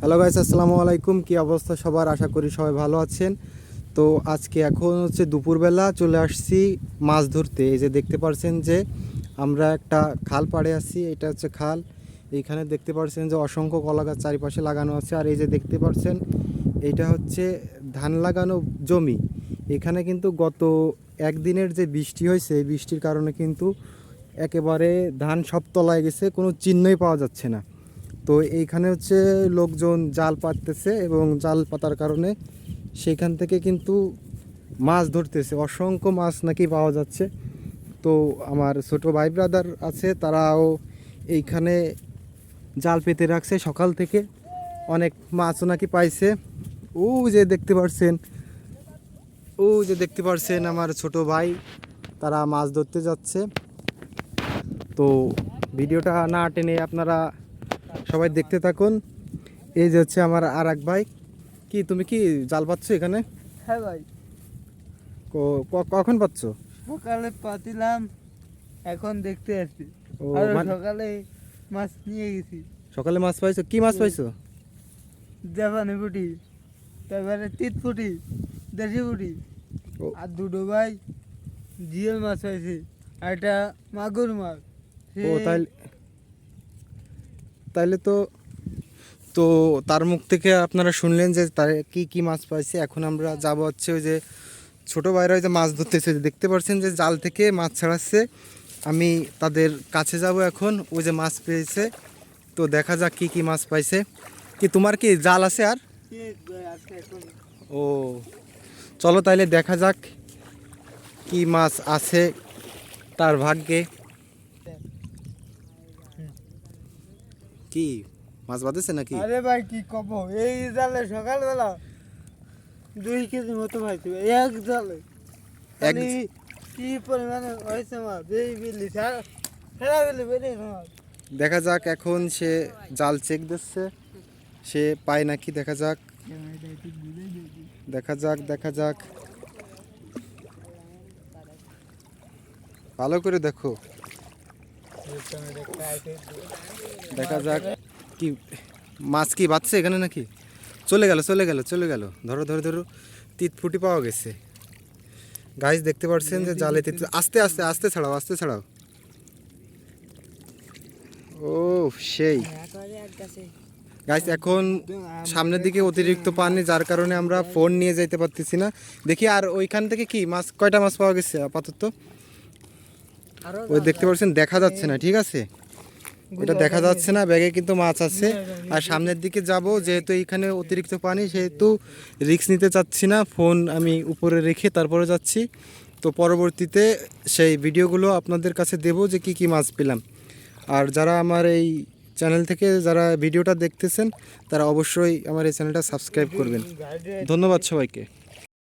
Hello guys আসসালামু আলাইকুম। কি অবস্থা সবার? আশা করি সবাই ভালো আছেন। তো আজকে এখন হচ্ছে দুপুরবেলা চলে আসছি মাছ ধরতে। এই যে দেখতে পারছেন যে আমরা একটা খাল পাড়ে আছি, এটা হচ্ছে খাল। এইখানে দেখতে পারছেন যে অসংখ্য কলা গাছ চারিপাশে লাগানো আছে। আর এই যে দেখতে পারছেন এইটা হচ্ছে ধান লাগানো জমি। এখানে কিন্তু গত একদিনের যে বৃষ্টি হয়েছে বৃষ্টির কারণে কিন্তু একেবারে ধান সব তলায় গেছে, কোনো চিহ্নই পাওয়া যাচ্ছে না। তো এইখানে হচ্ছে লোকজন জাল পাততেছে এবং জাল পাতার কারণে সেইখান থেকে কিন্তু মাছ ধরতেছে। অসংখ্য মাছ নাকি পাওয়া যাচ্ছে। তো আমার ছোট ভাই ব্রাদার আছে, তারাও এইখানে জাল পেতে রাখছে। সকাল থেকে অনেক মাছও নাকি পাইছে। ও যে দেখতে পারছেন ও যে দেখতে পারছেন আমার ছোট ভাই, তারা মাছ ধরতে যাচ্ছে। তো ভিডিওটা না টেনে আপনারা সবাই দেখতে থাকুন। এই যে হচ্ছে আমার আর এক ভাই। কি তুমি কি জাল পাচ্ছ এখানে? হ্যাঁ ভাই। কখন পাচ্ছ? সকালে পাতিলাম এখন দেখতে আসছি। আর মানে- সকালে মাছ নিয়ে গেছি। সকালে মাছ পাইছো? কি মাছ পাইছো? জাপানি পুটি তারপরে তিত পুটি দেশি পুটি। আর দুটো ভাই জিএল মাছ পাইছে আর একটা মাগুর মাছ। ও সে- তাইলে তাইলে তো তো তার মুখ থেকে আপনারা শুনলেন যে তার কি কি মাছ পাইছে। এখন আমরা যাব হচ্ছে ওই যে ছোটো ভাইরা ওই যে মাছ ধরতেছে। দেখতে পাচ্ছেন যে জাল থেকে মাছ ছাড়াচ্ছে। আমি তাদের কাছে যাব এখন ওই যে মাছ পেয়েছে। তো দেখা যাক কি কি মাছ পাইছে। কি তোমার কি জাল আছে আর? ও চলো তাইলে দেখা যাক কি মাছ আছে তার ভাগ্যে। কি? মাছ বাঁধেছে নাকি? আরে ভাই কি কব? এই জালে সকালবেলা দুই কেজি মতো পাইছি এক জালে। এক কি পরিমাণে হয়েছে মাছ? এই বিলি সারা সারা বিল্লি বেরিয়ে মাছ। দেখা যাক এখন সে জাল চেক দিচ্ছে। সে পায় নাকি? দেখা যাক। দেখা যাক দেখা যাক। ভালো করে দেখো। দেখা যাক কি মাছ কি বাচ্চা এখানে নাকি? চলে গেল চলে গেল চলে গেল। ধরো ধরো ধরো, তিত ফুটি পাওয়া গেছে। গাইস দেখতে পাচ্ছেন যে জালে তিত আস্তে আস্তে আস্তে ছাড়াও আস্তে ছাড়াও। ও সেই। গাইস এখন সামনের দিকে অতিরিক্ত পানি, যার কারণে আমরা ফোন নিয়ে যাইতে পারতেছি না। দেখি আর ওইখান থেকে কি মাছ কয়টা মাছ পাওয়া গেছে আপাতত? ওই দেখতে পাচ্ছেন দেখা যাচ্ছে না ঠিক আছে? এটা দেখা যাচ্ছে না ব্যাগে কিন্তু মাছ আছে। আর সামনের দিকে যাব যেহেতু এইখানে অতিরিক্ত পানি সেহেতু রিস্ক নিতে চাচ্ছি না। ফোন আমি উপরে রেখে তারপরে যাচ্ছি। তো পরবর্তীতে সেই ভিডিওগুলো আপনাদের কাছে দেবো যে কি কি মাছ পেলাম। আর যারা আমার এই চ্যানেল থেকে যারা ভিডিওটা দেখতেছেন তারা অবশ্যই আমার এই চ্যানেলটা সাবস্ক্রাইব করবেন। ধন্যবাদ সবাইকে।